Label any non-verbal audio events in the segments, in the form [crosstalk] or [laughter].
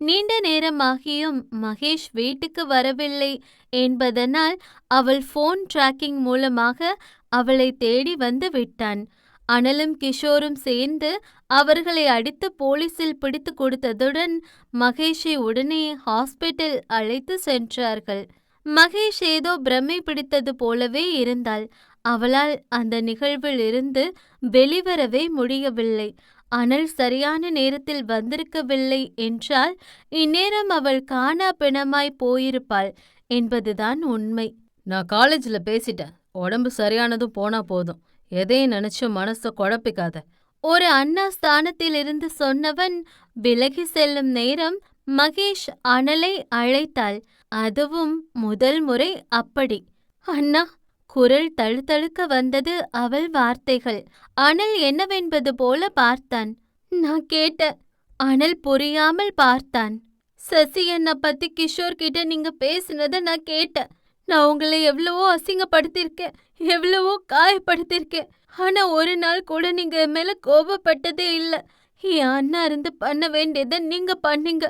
நீண்ட நேரமாகியும் மகேஷ் வீட்டுக்கு வரவில்லை என்பதனால் அவள் ஃபோன் டிராக்கிங் மூலமாக அவளை தேடி வந்து விட்டான். அனலும் கிஷோரும் சேர்ந்து அவர்களை அடித்து போலீசில் பிடித்து கொடுத்ததுடன் மகேஷை உடனே ஹாஸ்பிட்டல் அழைத்து சென்றார்கள். மகேஷ் ஏதோ பிரமை பிடித்தது போலவே இருந்தாள். அவளால் அந்த நிகழ்வில் இருந்து வெளிவரவே முடியவில்லை. அனல் சரியான நேரத்தில் வந்திருக்கவில்லை என்றால் இந்நேரம் அவள் காணா பிணமாய் போயிருப்பாள் என்பதுதான் உண்மை. நான் காலேஜில் பேசிட்டேன். உடம்பு சரியானதும் போனா போதும். எதையும் நினைச்சு மனசை குழப்பிக்காத. ஒரு அண்ணா ஸ்தானத்திலிருந்து சொன்னவன் விலகி செல்லும் நேரம் மகேஷ் அனலை அழைத்தாள். அதுவும் முதல் முறை அப்படி. அண்ணா குரல் தழுதழுக்க வந்தது அவள் வார்த்தைகள். அனல் என்னவென்பது போல பார்த்தான். நான் கேட்ட அனல் புரியாமல் பார்த்தான். சசி என்னை பத்தி கிஷோர் கிட்ட நீங்க பேசுனத நான் கேட்டேன் நான் உங்களை எவ்வளவோ அசிங்கப்படுத்தியிருக்கேன் எவ்வளவோ காயப்படுத்தியிருக்கேன். ஆனா ஒரு நாள் கூட நீங்க என் மேல கோபப்பட்டதே இல்ல. என் அண்ணா இருந்து பண்ண வேண்டியதை நீங்க பண்ணீங்க.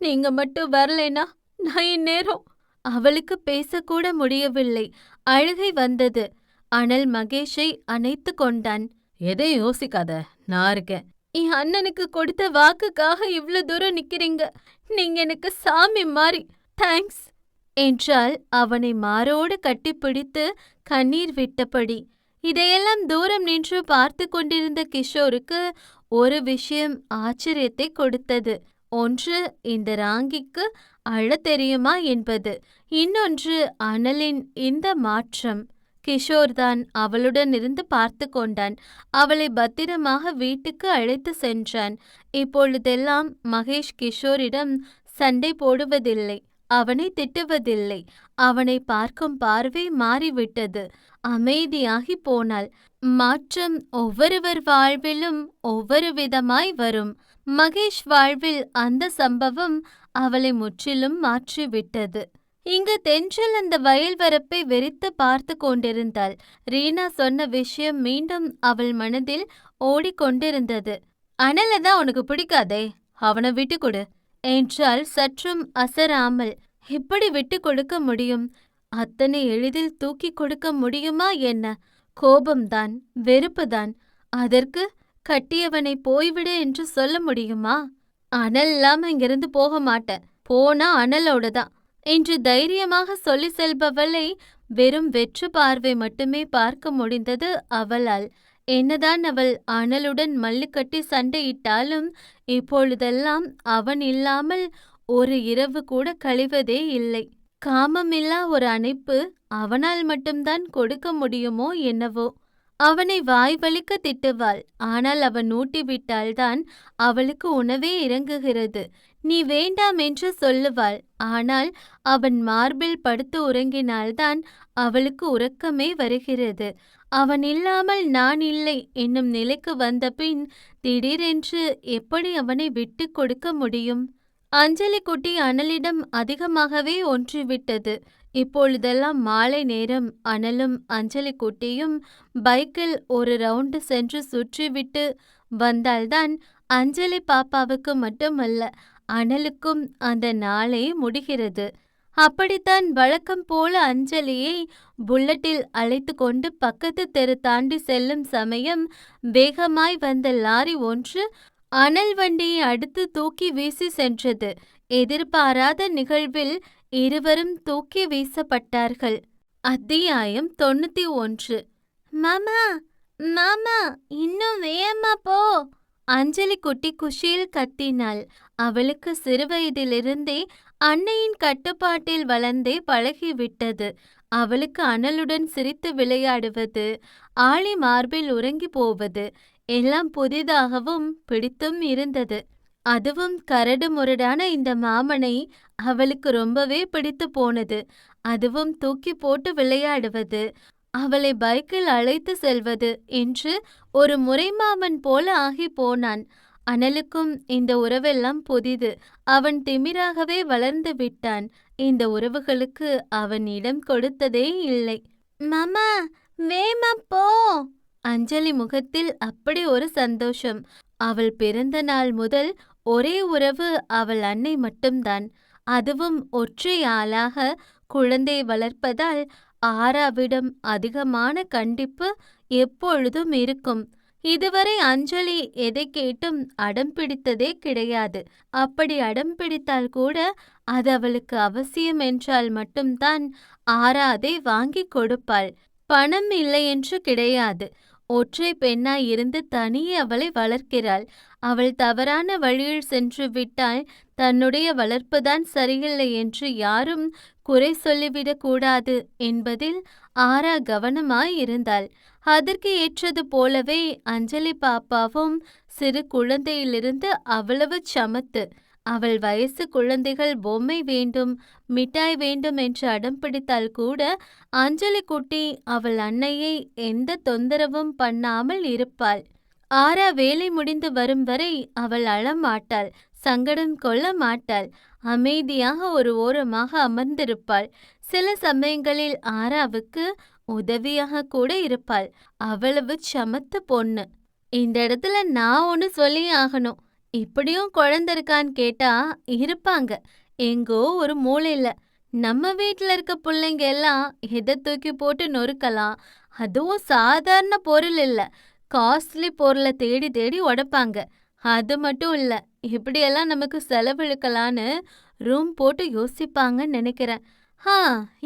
நீங்க மட்டும் வரலைனா நான் இந்நேரம் அவளுக்கு பேசக்கூட முடியவில்லை. அழுகை வந்தது. அனல் மகேஷை அணைத்து கொண்டான். எதையும் யோசிக்காத நான் இருக்கேன். என் அண்ணனுக்கு கொடுத்த வாக்குக்காக இவ்ளோ தூரம் நிக்கிறீங்க. நீங்க எனக்கு சாமி மாதிரி தேங்க்ஸ் என்றால் அவனை மாரோடு கட்டிப்பிடித்து கண்ணீர் விட்டபடி. இதையெல்லாம் தூரம் நின்று பார்த்து கொண்டிருந்த கிஷோருக்கு ஒரு விஷயம் ஆச்சரியத்தை கொடுத்தது. ஒன்று இந்த ராங்கிக்கு அழத் தெரியுமா என்பது. இன்னொன்று அனலின் இந்த மாற்றம். கிஷோர்தான் அவளுடன் இருந்து பார்த்து கொண்டான். அவளை பத்திரமாக வீட்டுக்கு அழைத்து சென்றான். இப்பொழுதெல்லாம் மகேஷ் கிஷோரிடம் சண்டை போடுவதில்லை அவனை திட்டுவதில்லை. அவனை பார்க்கும் பார்வை மாறிவிட்டது. அமைதியாகி போனாள். மாற்றம் ஒவ்வொருவர் வாழ்விலும் ஒவ்வொரு விதமாய் வரும். மகேஷ் வாழ்வில் அந்த சம்பவம் அவளை முற்றிலும் மாற்றிவிட்டது. இங்கு தென்றல் அந்த வயல் வரப்பை வெறித்து பார்த்து கொண்டிருந்தாள். ரீனா சொன்ன விஷயம் மீண்டும் அவள் மனதில் ஓடிக்கொண்டிருந்தது. அனலை தான் உனக்கு பிடிக்காதே? அவனை விட்டு கொடு. என்றால் சற்றும் அசராமல். இப்படி விட்டு கொடுக்க முடியும்? அத்தனை எளிதில் தூக்கி கொடுக்க முடியுமா என்ன? கோபம்தான் வெறுப்புதான். அதற்கு கட்டியவனை போய்விடு என்று சொல்ல முடியுமா? அனல் இல்லாம இங்கிருந்து போக மாட்டேன். போனா அனலோட தான் என்று தைரியமாக சொல்லி செல்பவளை வெறும் வெற்று பார்வை மட்டுமே பார்க்க முடிந்தது அவளால். என்னதான் அவள் அனலுடன் மல்லுக்கட்டி சண்டையிட்டாலும் இப்பொழுதெல்லாம் அவன் இல்லாமல் ஒரு இரவு கூட கழிவதே இல்லை. காமமில்லா ஒரு அணைப்பு அவனால் மட்டும்தான் கொடுக்க முடியுமோ என்னவோ. அவனை வாய் வலிக்க திட்டுவாள். ஆனால் அவன் ஊட்டிவிட்டால்தான் அவளுக்கு உணவே இறங்குகிறது. நீ வேண்டாம் என்று சொல்லுவாள். ஆனால் அவன் மார்பில் படுத்து உறங்கினால்தான் அவளுக்கு உறக்கமே வருகிறது. அவன் இல்லாமல் நான் இல்லை. என்னும் நிலைக்கு வந்த பின் திடீரென்று எப்படி அவனை விட்டு கொடுக்க முடியும்? அஞ்சலி குட்டி அனலிடம் அதிகமாகவே ஒன்றிவிட்டது. இப்பொழுதெல்லாம் மாலை நேரம் அனலும் அஞ்சலி குட்டியும் பைக்கில் ஒரு ரவுண்டு சென்று சுற்றிவிட்டு வந்தால்தான் அஞ்சலி பாப்பாவுக்கு மட்டுமல்ல அனலுக்கும் அந்த நாளே முடிகிறது. அப்படித்தான் வழக்கம் போல அஞ்சலியை புல்லட்டில் அழைத்து கொண்டு பக்கத்து தெரு தாண்டி செல்லும் சமயம் வேகமாய் வந்த லாரி ஒன்று அனல் வண்டியை அடுத்து தூக்கி வீசி சென்றது. எதிர்பாராத நிகழ்வில் இருவரும் தூக்கி வீசப்பட்டார்கள். அத்தியாயம் தொண்ணூத்தி ஒன்று. மாமா மாமா இன்னும் வேகமா போ. அஞ்சலி குட்டி குஷியில் கத்தினாள். அவளுக்கு சிறுவயதிலிருந்தே அன்னையின் கட்டுப்பாட்டில் வளர்ந்தே பழகிவிட்டது. அவளுக்கு அனலுடன் சிரித்து விளையாடுவது ஆளி மார்பில் உறங்கி போவது எல்லாம் புதிதாகவும் பிடித்தும் இருந்தது. அதுவும் கரடு முரடான இந்த மாமனை அவளுக்கு ரொம்பவே பிடித்து போனது. அதுவும் தூக்கி போட்டு விளையாடுவது அவளை பைக்கில் அழைத்து செல்வது என்று ஒரு முறைமாமன் போல ஆகி போனான். அனலுக்கும் இந்த உறவெல்லாம் புதிது. அவன் திமிராகவே வளர்ந்து விட்டான். இந்த உறவுகளுக்கு அவன் இடம் கொடுத்ததே இல்லை. மாமா வேமா போ! அஞ்சலி முகத்தில் அப்படி ஒரு சந்தோஷம். அவள் பிறந்த நாள் முதல் ஒரே உறவு அவள் அன்னை மட்டும்தான். அதுவும் ஒற்றை ஆளாக குழந்தை வளர்ப்பதால் ஆராவிடம் அதிகமான கண்டிப்பு எப்பொழுதும் இருக்கும். இதுவரை அஞ்சலி எதை கேட்டும் அடம் பிடித்ததே கிடையாது. அப்படி அடம் பிடித்தால் கூட அது அவளுக்கு அவசியம் என்றால் மட்டும்தான் ஆரா அதை வாங்கிக் கொடுப்பாள். பணம் இல்லை என்று கிடையாது. ஒற்றை பெண்ணாயிருந்து தனியே அவளை வளர்க்கிறாள். அவள் தவறான வழியில் சென்று விட்டால் தன்னுடைய வளர்ப்புதான் சரியில்லை என்று யாரும் குறை சொல்லிவிடக் கூடாது என்பதில் ஆரா கவனமாய் இருந்தாள். அதற்கு ஏற்றது போலவே அஞ்சலி பாப்பாவும் சிறு குழந்தையிலிருந்து அவ்வளவு சமத்து. அவள் வயசு குழந்தைகள் பொம்மை வேண்டும் மிட்டாய் வேண்டும் என்று அடம் பிடித்தால் கூட அஞ்சலி குட்டி அவள் அன்னையை எந்த தொந்தரவும் பண்ணாமல் இருப்பாள். ஆரா வேலை முடிந்து வரும் வரை அவள் அழமாட்டாள் சங்கடம் கொள்ள மாட்டாள் அமைதியாக ஒரு ஓரமாக அமர்ந்திருப்பாள். சில சமயங்களில் ஆராவுக்கு உதவியாக கூட இருப்பாள். அவ்வளவு சமத்து பொண்ணு. இந்த இடத்துல நான் ஒன்று சொல்லி ஆகணும். இப்படியும் குழந்தை இருக்கான்னு கேட்டா இருப்பாங்க. எங்கோ ஒரு மூளையில நம்ம வீட்டில் இருக்க பிள்ளைங்க எல்லாம் எதை தூக்கி போட்டு நொறுக்கலாம். அதுவும் சாதாரண பொருள் இல்லை. காஸ்ட்லி பொருளை தேடி தேடி உடைப்பாங்க. அது மட்டும் இல்லை. இப்படியெல்லாம் நமக்கு செலவழிக்கலான்னு ரூம் போட்டு யோசிப்பாங்கன்னு நினைக்கிறேன். ஆ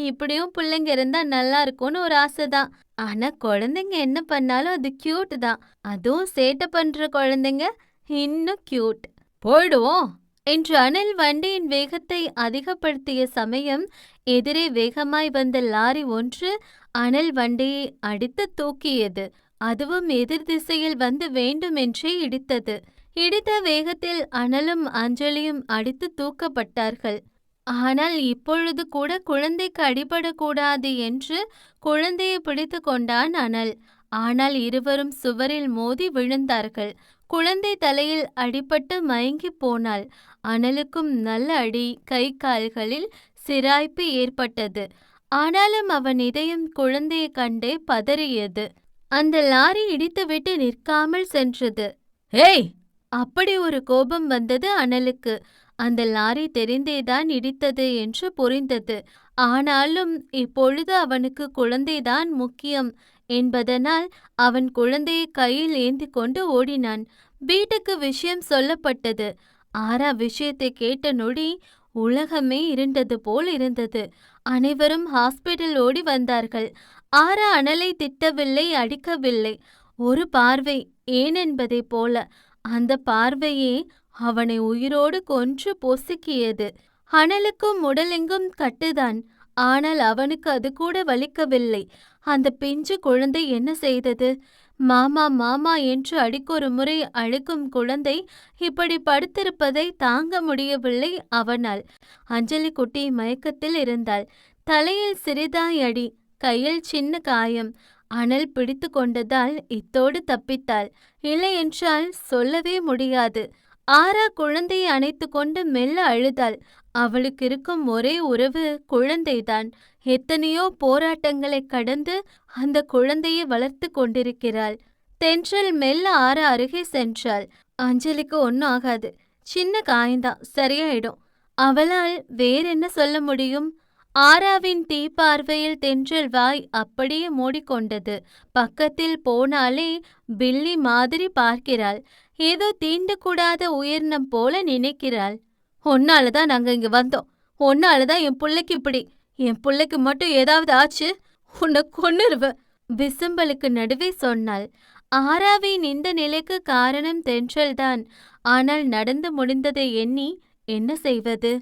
இப்படியும் பிள்ளைங்க இருந்தா நல்லா இருக்கும்னு ஒரு ஆசை தான். ஆனா குழந்தைங்க என்ன பண்ணாலும் அது கியூட் தான். அதுவும் சேட்டை பண்ற குழந்தைங்க இன்னும் கியூட் போயிடுவோம். என்று அனில் வண்டியின் வேகத்தை அதிகப்படுத்திய சமயம் எதிரே வேகமாய் வந்த லாரி ஒன்று அனல் வண்டியை அடித்து தூக்கியது. அதுவும் எதிர் திசையில் வந்து வேண்டுமென்றே இடித்தது. இடித்த வேகத்தில் அனலும் அஞ்சலியும் அடித்து தூக்கப்பட்டார்கள். ஆனால் இப்பொழுது கூட குழந்தைக்கு அடிபடக்கூடாது என்று குழந்தையை பிடித்து கொண்டான் அனல். ஆனால் இருவரும் சுவரில் மோதி விழுந்தார்கள். குழந்தை தலையில் அடிபட்டு மயங்கி போனாள். அனலுக்கும் நல்ல அடி கை கால்களில் சிராய்ப்பு ஏற்பட்டது. ஆனாலும் அவன் இதயம் குழந்தையை கண்டே பதறியது. அந்த லாரி இடித்துவிட்டு நிற்காமல் சென்றது. ஏய்! அப்படி ஒரு கோபம் வந்தது அனலுக்கு. அந்த லாரி தெரிந்தேதான் இடித்தது என்று புரிந்தது. ஆனாலும் இப்பொழுது அவனுக்கு குழந்தைதான் முக்கியம். என்பதனால் அவன் குழந்தையை கையில் ஏந்தி கொண்டு ஓடினான். வீட்டுக்கு விஷயம் சொல்லப்பட்டது. ஆரா விஷயத்தை கேட்ட நொடி உலகமே இருண்டது போல் இருந்தது. அனைவரும் ஹாஸ்பிட்டல் ஓடி வந்தார்கள். ஆரா அனலை திட்டவில்லை அடிக்கவில்லை. ஒரு பார்வை ஏனென்பதைப் போல அந்த பார்வையே அவனை உயிரோடு கொன்று பொசுக்கியது. அனலுக்கும் உடலெங்கும் கட்டுதான். ஆனால் அவனுக்கு அது கூட வலிக்கவில்லை. அந்த பிஞ்சு குழந்தை என்ன செய்தது? மாமா மாமா என்று அடிக்கொரு முறை அழுக்கும் குழந்தை இப்படி படுத்திருப்பதை தாங்க முடியவில்லை அவனால். அஞ்சலி குட்டி மயக்கத்தில் இருந்தாள். தலையில் சிறிதாய் அடி கையில் சின்ன காயம். அனல் பிடித்து கொண்டதால் இத்தோடு தப்பித்தாள். இல்லையென்றால் சொல்லவே முடியாது. ஆரா குழந்தையை அணைத்து கொண்டு மெல்ல அழுதாள். அவளுக்கு இருக்கும் ஒரே உறவு குழந்தைதான். எத்தனையோ போராட்டங்களை கடந்து அந்த குழந்தையை வளர்த்து கொண்டிருக்கிறாள். தென்றல் மெல்ல ஆரா அருகே சென்றாள். அஞ்சலிக்கு ஒன்றும் ஆகாது. சின்ன காயந்தான் சரியாயிடும். அவளால் வேறென்ன சொல்ல முடியும்? ஆராவின் தீ பார்வையில் தென்றல் வாய் அப்படியே மூடிக்கொண்டது. பக்கத்தில் போனாலே பில்லி மாதிரி பார்க்கிறாள். ஏதோ தீண்டக்கூடாத உயிரினம் போல நினைக்கிறாள். ஒன்னால தான் நாங்க இங்க வந்தோம். ஒன்னால தான் என் புள்ளைக்கு இப்படி. என் புள்ளைக்கு மட்டும் ஏதாவது ஆச்சு? உன்னை கொன்னுருவ. விசும்பலுக்கு நடுவே சொன்னாள். ஆராவின் இந்த நிலைக்கு காரணம் தென்றல்தான். ஆனால் நடந்து முடிந்ததை எண்ணி என்ன செய்வது?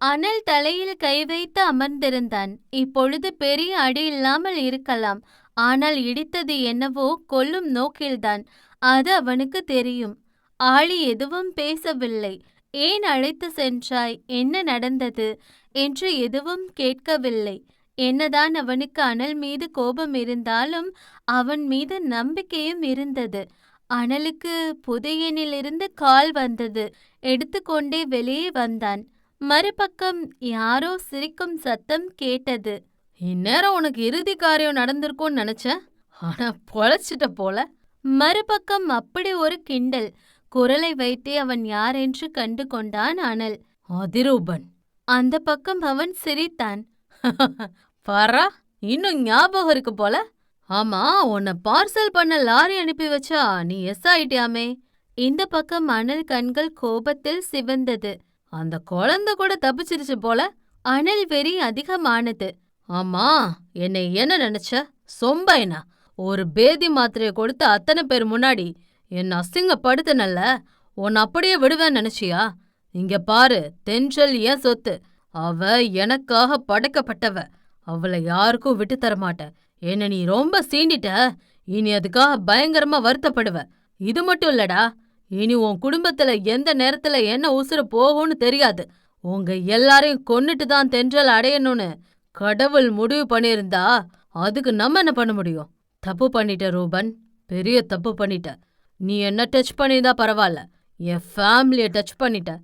அனல் தலையில் கை வைத்து அமர்ந்திருந்தான். இப்பொழுது பெரிய அடி இல்லாமல் இருக்கலாம். ஆனால் இடித்தது என்னவோ கொல்லும் நோக்கில்தான். அது அவனுக்கு தெரியும். ஆளி எதுவும் பேசவில்லை. ஏன் அழைத்து சென்றாய்? என்ன நடந்தது என்று எதுவும் கேட்கவில்லை. என்னதான் அவனுக்கு அனல் மீது கோபம் இருந்தாலும் அவன் மீது நம்பிக்கையும் இருந்தது. அனலுக்கு புதையனிலிருந்து கால் வந்தது. எடுத்துக்கொண்டே வெளியே வந்தான். மறுபக்கம் யாரோ சிரிக்கும் சத்தம் கேட்டது. இந்நேரம் உனக்கு இறுதி காரியம் நடந்திருக்கும்னு நினைச்சேன் ஆனா பொழைச்சிட்ட போல. மறுபக்கம் அப்படி ஒரு கிண்டல். குரலை வைத்தே அவன் யாரென்று கண்டு கொண்டான் அனல். அதிரூபன். அந்த பக்கம் அவன் சிரித்தான். [laughs] பாரா இன்னும் ஞாபகம் இருக்கு போல? ஆமா உன்னை பார்சல் பண்ண லாரி அனுப்பி வச்சா நீ எஸ் ஆயிட்டியாமே? இந்த பக்கம் அனல் கண்கள் கோபத்தில் சிவந்தது. அந்த குழந்தை கூட தப்பிச்சிருச்சு போல அனல் வெறி அதிகமானது. ஆமா என்னை என்ன நினைச்ச? சொம்பைனா? ஒரு பேதி மாத்திரைய கொடுத்து அத்தனை பேர் முன்னாடி என் அசிங்கப்படுத்தினல்ல? உன்னை அப்படியே விடுவேன் நினைச்சியா? இங்க பாரு தென்றல் ஏன் சொத்து. அவ எனக்காக படைக்கப்பட்டவ. அவளை யாருக்கும் விட்டு தர மாட்டேன் என்ன நீ ரொம்ப சீண்டிட்ட. இனி அதுக்காக பயங்கரமா வருத்தப்படுவ. இது மட்டும் இல்லடா. இனி உன் குடும்பத்துல எந்த நேரத்துல என்ன உசுறு போகும்னு தெரியாது. உங்க எல்லாரையும் கொன்னுட்டு தான் தென்றல் அடையணும்னு கடவுள் முடிவு பண்ணியிருந்தா அதுக்கு நம்ம என்ன பண்ண முடியும்? தப்பு பண்ணிட்ட ரூபன் பெரிய தப்பு பண்ணிட்ட. நீ என்ன டச் பண்ணியிருந்தா பரவாயில்ல. என் ஃபேமிலியை டச் பண்ணிட்ட.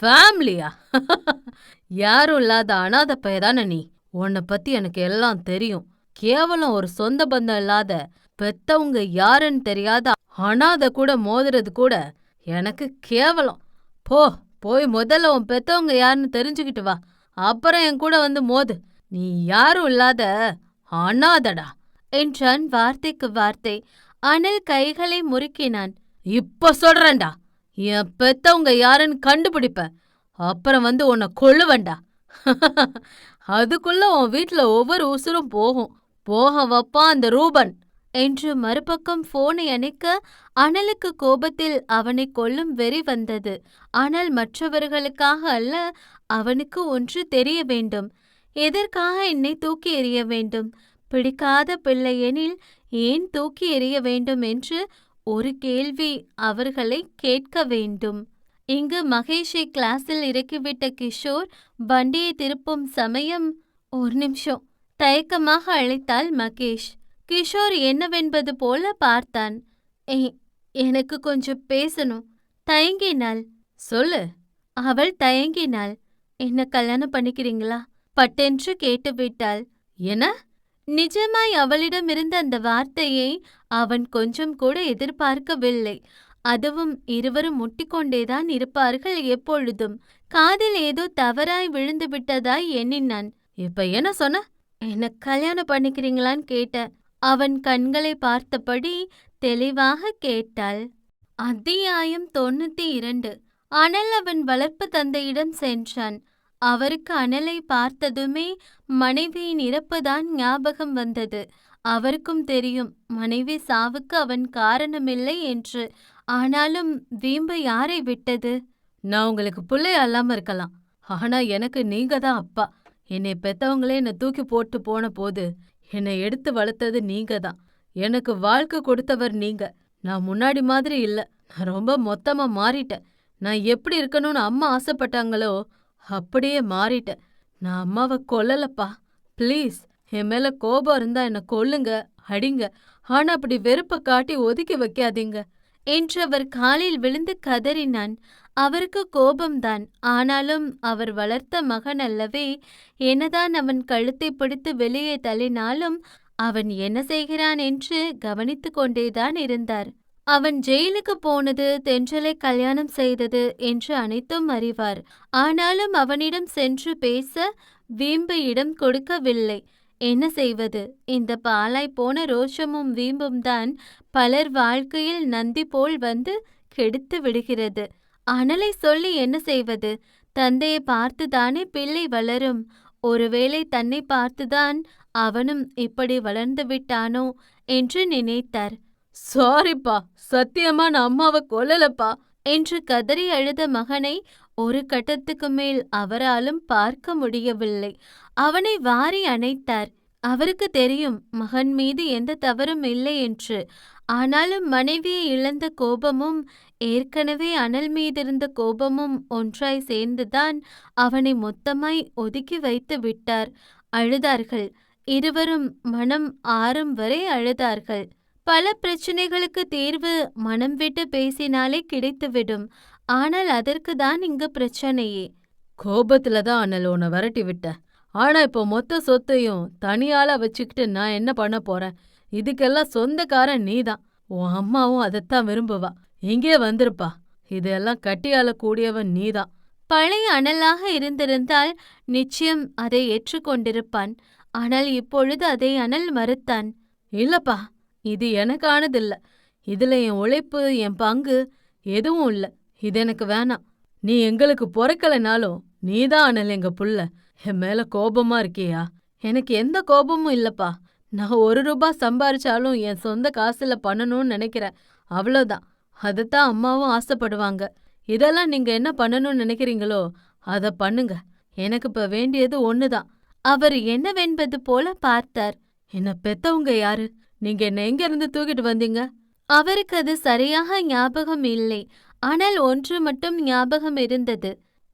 ஃபேமிலியா? [laughs] யாரும் இல்லாத அனாத பையதானே நீ? உன்னை பத்தி எனக்கு எல்லாம் தெரியும். கேவலம் ஒரு சொந்த பந்தம் இல்லாத பெத்தவங்க யாருன்னு தெரியாத அனாதை கூட மோதுறது கூட எனக்கு கேவலம். போ போய் முதல்ல உன் பெத்தவங்க யாருன்னு தெரிஞ்சுக்கிட்டு வா. அப்புறம் என் கூட வந்து மோது. நீ யாரும் இல்லாத அனாதடா. என்றான் வார்த்தைக்கு வார்த்தை. அனல் கைகளை முறுக்கினான். இப்ப சொல்றேன்டா. என் பெத்தவங்க யாருன்னு கண்டுபிடிப்ப. அப்புறம் வந்து உன்னை கொள்ளுவேன்டா [laughs] அதுக்குள்ள உன் வீட்ல ஒவ்வொரு உசுரும் போகும். போக வைப்பான் அந்த ரூபன். என்று மறுபக்கம் போனை அணைக்க அனலுக்கு கோபத்தில் அவனை கொல்லும் வெறி வந்தது. ஆனால் மற்றவர்களுக்காக அல்ல அவனுக்கு ஒன்று தெரிய வேண்டும். எதற்காக என்னை தூக்கி எறிய வேண்டும்? பிடிக்காத பிள்ளையெனில் ஏன் தூக்கி எறிய வேண்டும் என்று ஒரு கேள்வி அவர்களை கேட்க வேண்டும். இங்கு மகேஷை கிளாஸில் இறக்கிவிட்ட கிஷோர் வண்டியை திருப்பும் சமயம் ஒரு நிமிஷம். தயக்கமாக அழைத்தாள் மகேஷ். கிஷோர் என்னவென்பது போல பார்த்தான். "ஏ- எனக்கு கொஞ்சம் பேசணும். தயங்கினாள் சொல்லு. அவள் தயங்கினாள் என்ன கல்யாணம் பண்ணிக்கிறீங்களா? பட்டென்று கேட்டுவிட்டாள். என்ன? நிஜமாய் அவளிடமிருந்த அந்த வார்த்தையை அவன் கொஞ்சம் கூட எதிர்பார்க்கவில்லை. அதுவும் இருவரும் முட்டிக்கொண்டேதான் இருப்பார்கள் எப்பொழுதும். காதில் ஏதோ தவறாய் விழுந்து விட்டதாய் எண்ணினான். இப்ப என்ன சொன்ன? என்ன கல்யாணம் பண்ணிக்கிறீங்களான்னு கேட்டேன். அவன் கண்களை பார்த்தபடி தெளிவாக கேட்டாள். அத்தியாயம் தொண்ணூத்தி இரண்டு. அனல் அவன் வளர்ப்பு தந்தையிடம் சென்றான். அவருக்கு அனலை பார்த்ததுமே மனைவியின் இறப்புதான் ஞாபகம் வந்தது. அவருக்கும் தெரியும் மனைவி சாவுக்கு அவன் காரணமில்லை என்று. ஆனாலும் வீம்பு யாரை விட்டது? நான் உங்களுக்கு பிள்ளைய அல்லாம இருக்கலாம். ஆனா எனக்கு நீங்க தான் அப்பா. என்னை பெத்தவங்களே என்னை தூக்கி போட்டு போன போது என்னை எடுத்து வளர்த்தது நீங்க தான். எனக்கு வாழ்க்கை கொடுத்தவர் நீங்க. நான் முன்னாடி மாதிரி இல்ல. நான் ரொம்ப மொத்தமா மாறிட்டேன். நான் எப்படி இருக்கணும்னு அம்மா ஆசைப்பட்டாங்களோ அப்படியே மாறிட்டேன். நான் அம்மாவை கொல்லலப்பா. ப்ளீஸ் என் மேல கோபம் இருந்தா என்னை கொல்லுங்க அடிங்க. ஆனா அப்படி வெறுப்பை காட்டி ஒதுக்கி வைக்காதீங்க. என்று அவர் காலில் விழுந்து கதறினான். அவருக்கு கோபம்தான். ஆனாலும் அவர் வளர்த்த மகன் அல்லவே என்னதான் அவன் கழுத்தை பிடித்து வெளியே தள்ளினாலும் அவன் என்ன செய்கிறான் என்று கவனித்துக் கொண்டேதான் இருந்தார். அவன் ஜெயிலுக்கு போனது தென்றலை கல்யாணம் செய்தது என்று அனைத்தும் அறிவார். ஆனாலும் அவனிடம் சென்று பேச வீம்பு இடம் கொடுக்கவில்லை. என்ன செய்வது? இந்த பாலாய் போன ரோஷமும் வீம்பும் தான் பலர் வாழ்க்கையில் நந்தி போல் வந்து கெடுத்து விடுகிறது. அனலை சொல்லி என்ன செய்வது? தந்தையை பார்த்துதானே பிள்ளை வளரும். ஒருவேளை தன்னை பார்த்துதான் அவனும் இப்படி வளர்ந்து விட்டானோ என்று நினைத்தார். சாரிப்பா சத்தியமா நான் அம்மாவை கொல்லலப்பா. என்று கதறி அழுத மகனை ஒரு கட்டத்துக்கு மேல் அவராலும் பார்க்க முடியவில்லை. அவனை வாரி அணைத்தார். அவருக்கு தெரியும் மகன் மீது எந்த தவறும் இல்லை என்று. ஆனாலும் மனைவியை இழந்த கோபமும் ஏற்கனவே அனல் மீதிருந்த கோபமும் ஒன்றாய் சேர்ந்துதான் அவனை மொத்தமாய் ஒதுக்கி வைத்து விட்டார். அழுதார்கள். இருவரும் மனம் ஆறும் வரை அழுதார்கள். பல பிரச்சனைகளுக்கு தீர்வு மனம் விட்டு பேசினாலே கிடைத்துவிடும். ஆனால் அதற்கு தான் இங்கு பிரச்சனையே. கோபத்துல தான் அனல் உன்னை விரட்டி விட்டேன் ஆனா இப்போ மொத்த சொத்தையும் தனியால வச்சுக்கிட்டு நான் என்ன பண்ண போறேன்? இதுக்கெல்லாம் சொந்தக்காரன் நீதான். உன் அம்மாவும் அதைத்தான் விரும்புவா. இங்கே வந்திருப்பா. இதெல்லாம் கட்டியால கூடியவன் நீதான். பழைய அனலாக இருந்திருந்தால் நிச்சயம் அதை ஏற்றுக்கொண்டிருப்பான். ஆனால் இப்பொழுது அதை அனல் மறுத்தான். இல்லப்பா இது எனக்கானதில்ல. இதுல என் உழைப்பு என் பங்கு எதுவும் இல்ல. இது எனக்கு வேணாம். நீ எங்களுக்கு பொறக்கலைனாலும் நீதான் அனல் எங்க புள்ள. என் மேல கோபமா இருக்கியா? எனக்கு எந்த கோபமும் இல்லப்பா. நான் ஒரு ரூபாய் சம்பாரிச்சாலும் என் சொந்த காசுல பண்ணணும்னு நினைக்கிறேன். அவ்வளோதான் அதைத்தான் அம்மாவும் ஆசைப்படுவாங்க. இதெல்லாம் நீங்க என்ன பண்ணணும்னு நினைக்கிறீங்களோ அத பண்ணுங்க. எனக்கு இப்ப வேண்டியது ஒண்ணுதான். அவர் என்னவென்பது போல பார்த்தார். என்ன பெத்தவங்க யாரு? நீங்க என்ன எங்க இருந்து தூக்கிட்டு வந்தீங்க? அவருக்கு அது சரியாக ஞாபகம் இல்லை. ஆனால் ஒன்று மட்டும் ஞாபகம் இருந்தது.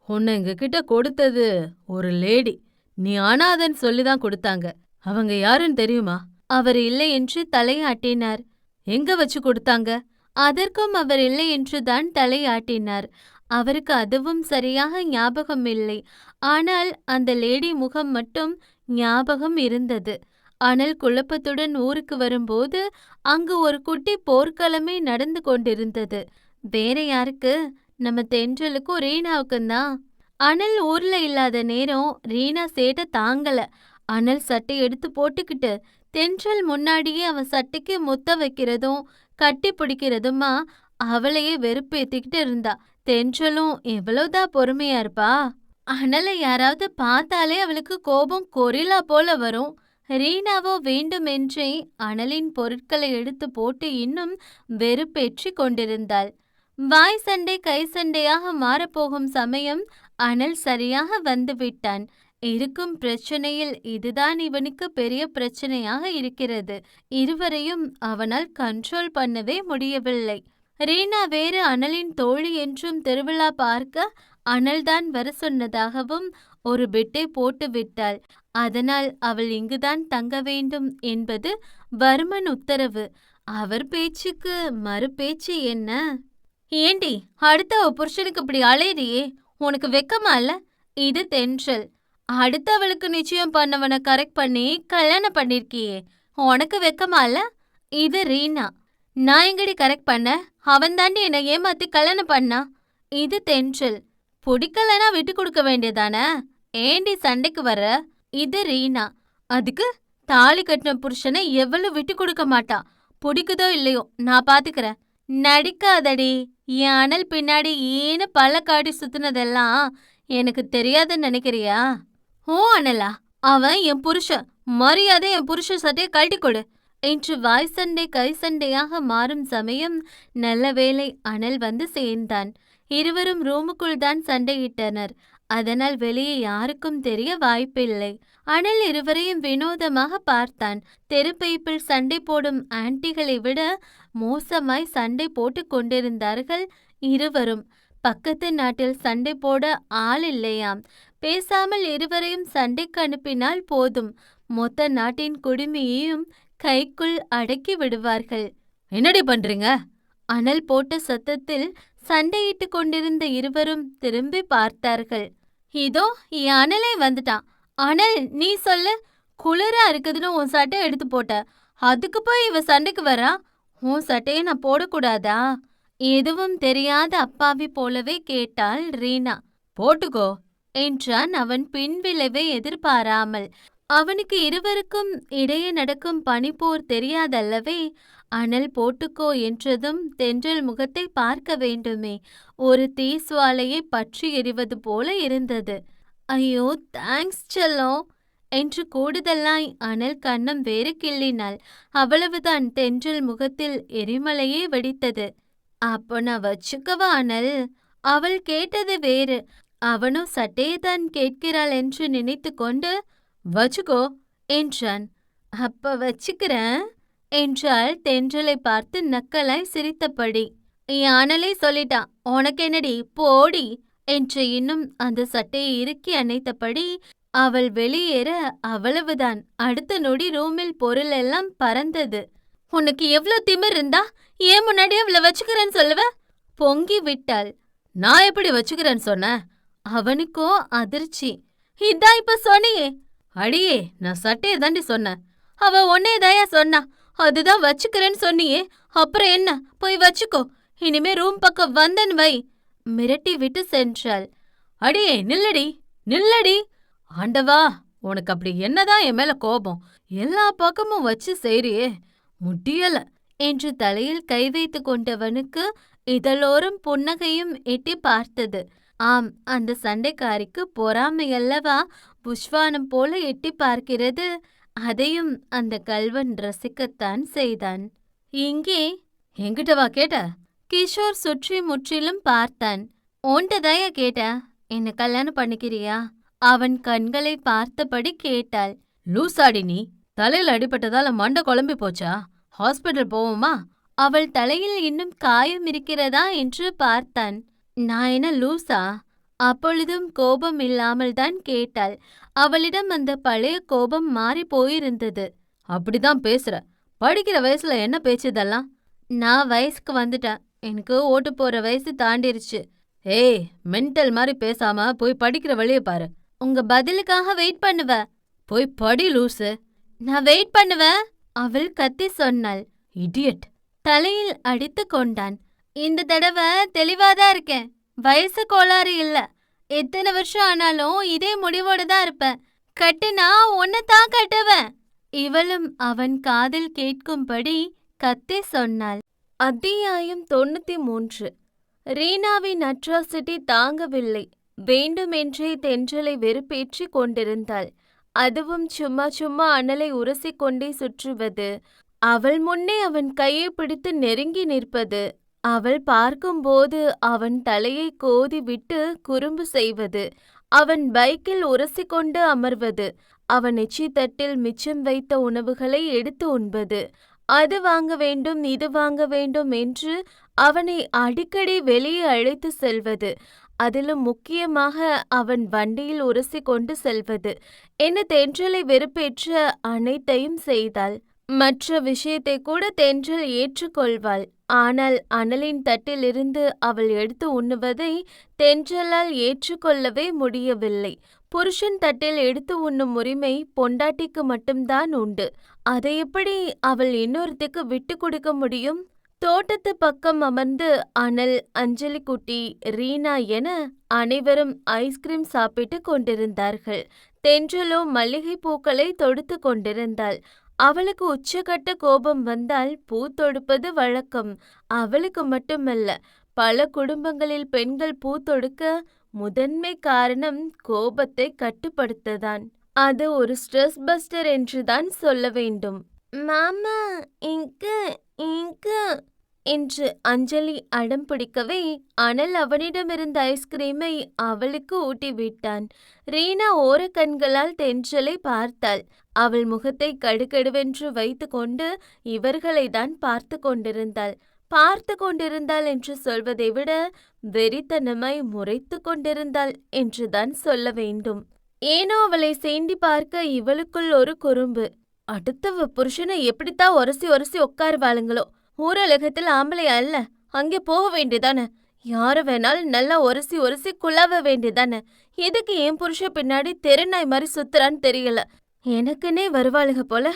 உன்னை எங்ககிட்ட கொடுத்தது ஒரு லேடி. நீ அனாதன்னு சொல்லிதான் கொடுத்தாங்க. அவங்க யாருன்னு தெரியுமா? அவர் இல்லை என்று தலையாட்டினார். எங்க வச்சு கொடுத்தாங்க? அதற்கும் அவர் இல்லை என்றுதான் தலையாட்டினார். அவருக்கு அதுவும் சரியாக ஞாபகம் இல்லை. ஆனால் அந்த லேடி முகம் மட்டும் ஞாபகம் இருந்தது. அனல் குழப்பத்துடன் ஊருக்கு வரும்போது அங்கு ஒரு குட்டி போர்க்களமே நடந்து கொண்டிருந்தது. வேற யாருக்கு? நம்ம தென்றலுக்கும் ரீனாவுக்கும் தான் அனல் ஊர்ல இல்லாத நேரம் ரீனா சேட்ட தாங்கல. அனல் சட்டை எடுத்து போட்டுக்கிட்டு தென்றல் முன்னாடியே அவன் சட்டைக்கு முத்த வைக்கிறதும் கட்டி பிடிக்கிறதுமா அவளையே வெறுப்பேத்திக்கிட்டு இருந்தா. தென்றலும் எவ்வளவுதான் பொறுமையா இருப்பா? அனலை யாராவது பார்த்தாலே அவளுக்கு கோபம் கொரிலா போல வரும். ரீனாவோ வேண்டுமென்றே அனலின் பொருட்களை எடுத்து போட்டு இன்னும் வெறுப்பேற்றி கொண்டிருந்தாள். வாய் சண்டை கை சண்டையாக மாறப்போகும் சமயம் அனல் சரியாக வந்து விட்டான். இருக்கும் பிரச்சனையில் இதுதான் இவனுக்கு பெரிய பிரச்சனையாக இருக்கிறது. இருவரையும் அவனால் கண்ட்ரோல் பண்ணவே முடியவில்லை. ரீனா வேறு அனலின் தோழி என்றும் திருவிழா பார்க்க அனல்தான் வர சொன்னதாகவும் ஒரு பெட்டை போட்டு விட்டாள். அதனால் அவள் இங்குதான் தங்க வேண்டும் என்பது வர்மன் உத்தரவு. அவர் பேச்சுக்கு மறு பேச்சு என்ன? ஏண்டி அடுத்த புருஷனுக்கு இப்படி அலையிறியே? உனக்கு வெக்கமா இல்ல? இது தென்றல். அடுத்தவளுக்கு நிச்சயம் பண்ணவனை கரெக்ட் பண்ணி கல்யாணம் பண்ணிருக்கியே. உனக்கு வெக்கமா இல்ல? இது ரீனா. நான் எங்கடி கரெக்ட் பண்ண? அவன் தாண்டி என்னை ஏமாத்தி கல்யாணம் பண்ணா? இது தென்றல். பிடிக்கலனா விட்டு கொடுக்க வேண்டியதானே? ஏண்டி சண்டைக்கு வர இது ரீனா. அதுக்கு தாலி கட்டின புருஷனை எவ்வளவு விட்டு கொடுக்க மாட்டா? பிடிக்குதோ இல்லையோ? நான் பாத்துக்கறேன். நடிக்காதடி. என் அனல் பின்னாடி ஏன்னு பல்ல காட்டி சுத்துனதெல்லாம் எனக்கு தெரியாதுன்னு நினைக்கிறியா? ஓ அனலா அவன் என் புருஷன். மரியாதை என் புருஷன் சட்டையை கழட்டி கொடு. என்று வாய் சண்டை கை சண்டையாக மாறும் சமயம் நல்ல வேலை அனல் வந்து சேர்ந்தான். இருவரும் ரூமுக்குள் தான் சண்டையிட்டனர். அதனால் வெளியே யாருக்கும் தெரிய வாய்ப்பில்லை. அனல் இருவரையும் வினோதமாக பார்த்தான். தெருப்பைப்பில் சண்டை போடும் ஆன்டிகளை விட மோசமாய் சண்டை போட்டுக் கொண்டிருந்தார்கள் இருவரும். பக்கத்து நாட்டில் சண்டை போட ஆள் இல்லையாம். பேசாமல் இருவரையும் சண்டைக்கு அனுப்பினால் போதும். மொத்த நாட்டின் குடுமியையும் கைக்குள் அடக்கி விடுவார்கள். என்னடி பண்றீங்க? அனல் போட்ட சத்தத்தில் சண்டையிட்டுக் கொண்டிருந்த இருவரும் திரும்பி பார்த்தார்கள். இதோ என் அனலே வந்துட்டான். அனல் நீ சொல்லு. குளிரா இருக்குதுன்னு உன் சட்டை எடுத்து போட்ட. அதுக்கு போய் இவ சண்டைக்கு வரா? உன் சட்டையை நான் போடக்கூடாதா? எதுவும் தெரியாத அப்பாவி போலவே கேட்டாள் ரீனா. போட்டுக்கோ. என்றான் அவன் பின்விளைவை எதிர்பாராமல். அவனுக்கு இருவருக்கும் இடையே நடக்கும் பனிப்போர் தெரியாதல்லவே அனல் போட்டுக்கோ என்றதும் தென்றல் முகத்தை பார்க்க வேண்டுமே. ஒரு தீஸ்வாலையை பற்றி எறிவது போல இருந்தது. ஐயோ தேங்க்ஸ் செல்லோ என்று கூடுதலாய் அனல் கண்ணம் வேறு கிள்ளினாள். அவ்வளவுதான் தென்றல் முகத்தில் எரிமலையே வெடித்தது. அப்போ நான் வச்சுக்கவா அனல்? அவள் கேட்டது வேறு. அவனும் சட்டையைத்தான் கேட்கிறாள் என்று நினைத்து கொண்டு வச்சுக்கோ என்றான். அப்ப வச்சுக்கிறேன் என்றாள் தென்றலை பார்த்து நக்கலாய் சிரித்தபடி. என் சொல்லிட்டான் உனக்கென்னடி போடி என்று இன்னும் அந்த சட்டையை இறுக்கி அணைத்தபடி அவள் வெளியேற அவ்வளவுதான். அடுத்த நொடி ரூமில் பொருள் எல்லாம் பறந்தது. உனக்கு எவ்ளோ திமிர் இருந்தா ஏன் முன்னாடி அவளை வச்சுக்கிறேன்னு சொல்லுவ? பொங்கி விட்டாள். நான் எப்படி வச்சுக்கிறேன்னு சொன்னேன்? அவனுக்கோ அதிர்ச்சி. இதான் இப்ப சொன்னியே. அடியே நான் சட்டையை தாண்டி சொன்னேன். அவ ஒன்னே தயா சொன்னா. அதுதான் வச்சுக்கிறேன்னு சொன்னியே. அப்புறம் என்ன? போய் வச்சுக்கோ. இனிமே ரூம் பக்கம் வந்தன் வை. மிரட்டி விட்டு சென்றாள். அடியே நில்லடி நில்லடி. ஆண்டவா உனக்கு அப்படி என்னதான் என் மேல கோபம்? எல்லா பக்கமும் வச்சு செய்றியே. முடியல. என்று தலையில் கை வைத்து கொண்டவனுக்கு இதழோரும் புன்னகையும் எட்டி பார்த்தது. ஆம் அந்த சண்டைக்காரிக்கு பொறாமையல்லவா புஷ்வானம் போல எட்டி பார்க்கிறது. அதையும் அந்த கல்வன் ரசிக்கத்தான் செய்தான். இங்கே என்கிட்ட வா கேட்ட? கிஷோர் சுற்றி முற்றிலும் பார்த்தான். ஓண்டதாயா கேட்டா? என்ன கல்யாணம் பண்ணிக்கிறியா? அவன் கண்களை பார்த்தபடி கேட்டாள். லூசாடி நீ தலையில அடிபட்டதால மண்டை குழம்பி போச்சா? ஹாஸ்பிட்டல் போவோமா? அவள் தலையில் இன்னும் காயம் இருக்கிறதா? என்று பார்த்தான். நான் என்ன லூசா? அப்பொழுதும் கோபம் இல்லாமல் தான் கேட்டாள். அவளிடம் அந்த பழைய கோபம் மாறி போயிருந்தது. அப்படிதான் பேசுற. படிக்கிற வயசுல என்ன பேச்சதெல்லாம் நான் வயசுக்கு வந்துட்டேன். எனக்கு ஓட்டு போற வயசு தாண்டிருச்சு. ஏய் மென்டல் மாதிரி பேசாம போய் படிக்கிற வழிய பாரு. உங்க பதிலுக்காக வெயிட் பண்ணுவ. போய் படி லூசு. நான் வெயிட் பண்ணுவேன் அவள் கத்தி சொன்னாள். இடியட். தலையில் அடித்து கொண்டான். இந்த தடவை தெளிவாதான் இருக்கேன். வயசு கோளாறு இல்ல. எத்தனை வருஷம் ஆனாலும் இதே முடிவோட தான் இருப்பேன். கட்டுனா தான் கட்டுவேன். இவளும் அவன் காதில் கேட்கும்படி கத்தி சொன்னாள். அத்தியாயம் தொண்ணூத்தி மூன்று ரீனாவின் அட்ராசிட்டி தாங்கவில்லை. வேண்டுமென்றே தென்றலை வெறுப்பேற்றிக் கொண்டிருந்தாள். அதுவும் சும்மா சும்மா அனலை உரசிக்கொண்டே சுற்றுவது. அவள் முன்னே அவன் கையை பிடித்து நெருங்கி நிற்பது. அவள் பார்க்கும்போது அவன் தலையை கோதி விட்டு குறும்பு செய்வது அவன் பைக்கில் உரசிக்கொண்டு அமர்வது அவன் எச்சித்தட்டில் மிச்சம் வைத்த உணவுகளை எடுத்து உண்பது. அது வாங்க வேண்டும் இது வாங்க வேண்டும் என்று அவனை அடிக்கடி வெளியே அழைத்து செல்வது. அதிலும் முக்கியமாக அவன் வண்டியில் உரசி கொண்டு செல்வது. என தென்றலை வெறுப்பேற்ற அனைத்தையும் செய்தாள். மற்ற விஷயத்தை கூட தென்றல் ஏற்றுக்கொள்வாள். ஆனால் அனலின் தட்டிலிருந்து அவள் எடுத்து உண்ணுவதை தென்றலால் ஏற்றுக்கொள்ளவே முடியவில்லை. புருஷன் தட்டில் எடுத்து உண்ணும் உரிமை பொண்டாட்டிக்கு மட்டும்தான் உண்டு. அதை எப்படி அவள் இன்னொருத்திக்கு விட்டு கொடுக்க முடியும்? தோட்டத்து பக்கம் அமர்ந்து அனல் அஞ்சலி குட்டி ரீனா என அனைவரும் ஐஸ்கிரீம் சாப்பிட்டு கொண்டிருந்தார்கள். தென்றலோ மல்லிகை பூக்களை தொடுத்து கொண்டிருந்தாள். அவளுக்கு உச்சகட்ட கோபம் வந்தால் பூ தொடுப்பது வழக்கம். அவளுக்கு மட்டுமல்ல பல குடும்பங்களில் பெண்கள் பூ தொடுக்க முதன்மை காரணம் கோபத்தை கட்டுப்படுத்ததான். அது ஒரு ஸ்ட்ரெஸ் பஸ்டர் என்றுதான் சொல்ல வேண்டும். மாமா இங்க இங்க என்று அஞ்சலி அடம் பிடிக்கவே அனல் அவனிடமிருந்த ஐஸ்கிரீமை அவளுக்கு ஊட்டிவிட்டான். ரீனா ஓரக்கண்களால் தென்றலை பார்த்தாள். அவள் முகத்தை கடுகடுவென்று வைத்துக்கொண்டு இவர்களை தான் பார்த்து கொண்டிருந்தாள். பார்த்து கொண்டிருந்தாள் என்று சொல்வதை விட வெறித்தனமாய் முறைத்து கொண்டிருந்தாள் என்றுதான் சொல்ல வேண்டும். ஏனோ அவளை சேண்டி பார்க்க இவளுக்குள் ஒரு குறும்பு. அடுத்தவ புருஷனை எப்படித்தான் உரசி உரசி உட்காருவாளுங்களோ? ஊரலகத்தில் ஆம்பளை அல்ல. அங்கே போக வேண்டியதானே? யார வேணாலும் நல்லா உரசி உரசி குழாவ வேண்டியதானே? எதுக்கு என் புருஷன் பின்னாடி தெருநாய் மாதிரி சுத்துறான்னு தெரியல. எனக்குன்னே வருவாளுக போல.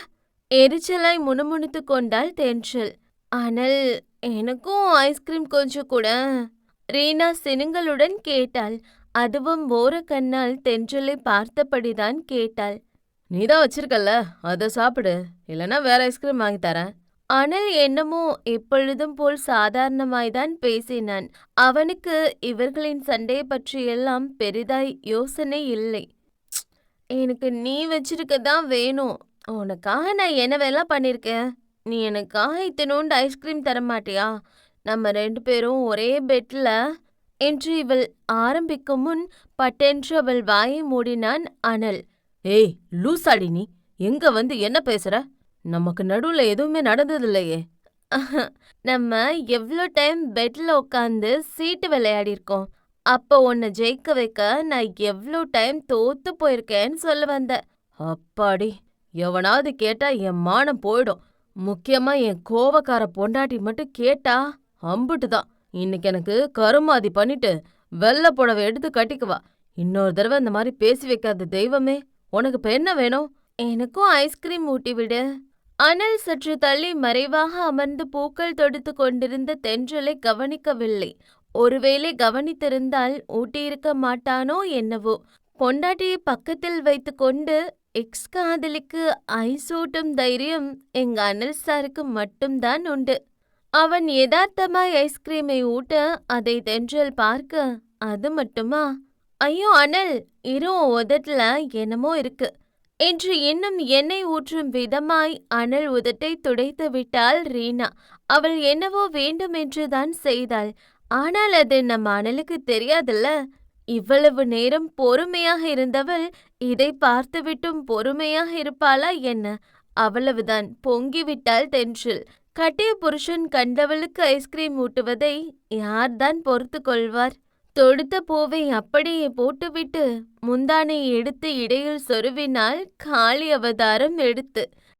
எரிச்சலாய் முணுமுணுத்து கொண்டாள் தென்றல். ஆனால் எனக்கும் ஐஸ்கிரீம் கொஞ்சம் கூட. ரீனா சினுங்களுடன் கேட்டாள். அதுவும் ஓரக்கண்ணால் தென்றலை பார்த்தபடிதான் கேட்டாள். நீதான் வச்சிருக்கல்ல அதை சாப்பிடு. இல்லனா வேற ஐஸ்கிரீம் வாங்கி தரேன். அனல் என்னமோ எப்பொழுதும் போல் சாதாரணமாய்தான் பேசினான். அவனுக்கு இவர்களின் சண்டையை பற்றியெல்லாம் பெரிதாய் யோசனை இல்லை. எனக்கு நீ வச்சிருக்க தான் வேணும். உனக்காக நான் என்னவெல்லாம் பண்ணிருக்கேன். நீ எனக்காக இத்தனோண்டு ஐஸ்கிரீம் தர மாட்டியா நம்ம ரெண்டு பேரும் ஒரே பெட்ல என்று இவள் ஆரம்பிக்கும் முன் பட்டென்று அவள் வாயை மூடினான் அனல். ஏய் லூசாடி நீ. எங்க வந்து என்ன பேசுற? நமக்கு நடுவுல எதுவுமே நடந்ததில்லையே. [laughs] நம்ம எவ்வளோ டைம் பெட்ல உட்காந்து சீட்டு விளையாடிருக்கோம். அப்போ உன்னை ஜெயிக்க வைக்க நான் எவ்வளோ டைம் தோத்து போயிருக்கேன்னு சொல்ல வந்தேன் அப்பாடி எவனாவது கேட்டா என் மானம் போயிடும். முக்கியமா என் கோவக்கார பொண்டாட்டி மட்டும் கேட்டா அம்புட்டு தான் இன்னைக்கு எனக்கு கருமாதி பண்ணிட்டு வெள்ளை புடவை எடுத்து கட்டிக்குவா இன்னொரு தடவை இந்த மாதிரி பேசி வைக்காத தெய்வமே உனக்கு இப்ப என்ன வேணும்? எனக்கும் ஐஸ்கிரீம் ஊட்டி விடு. அனல் சற்று தள்ளி மறைவாக அமர்ந்து பூக்கள் தொடுத்து கொண்டிருந்த தென்றலை கவனிக்கவில்லை. ஒருவேளை கவனித்திருந்தால் ஊட்டியிருக்க மாட்டானோ என்னவோ. பொண்டாட்டியை பக்கத்தில் வைத்துக்கொண்டு எக்ஸ் காதலிக்கு ஐசூட்டும் தைரியம் எங்க அனல் சாருக்கு மட்டும்தான் உண்டு. அவன் யதார்த்தமாய் ஐஸ்கிரீமை ஊட்ட அதை தென்றல் பார்க்க அது மட்டுமா? ஐயோ அனல் இரு உதட்டுல என்னமோ இருக்கு. என்று இன்னும் எண்ணெய் ஊற்றும் விதமாய் அனல் உதட்டை துடைத்து விட்டாள் ரீனா. அவள் என்னவோ வேண்டும் என்றுதான் செய்தாள். ஆனால் அது நம்ம அனலுக்கு தெரியாதுல்ல. இவ்வளவு நேரம் பொறுமையாக இருந்தவள் இதை பார்த்துவிட்டும் பொறுமையாக இருப்பாளா என்ன? அவ்வளவுதான். பொங்கிவிட்டாள் தென்றல். கட்டிய புருஷன் கண்டவளுக்கு ஐஸ்கிரீம் ஊட்டுவதை யார்தான் பொறுத்து கொள்வார்? தொடுத்த பூவை அப்படியே போட்டுவிட்டு முந்தானை எடுத்து இடையில் சொருவினால் காளி அவதாரம் எடுத்து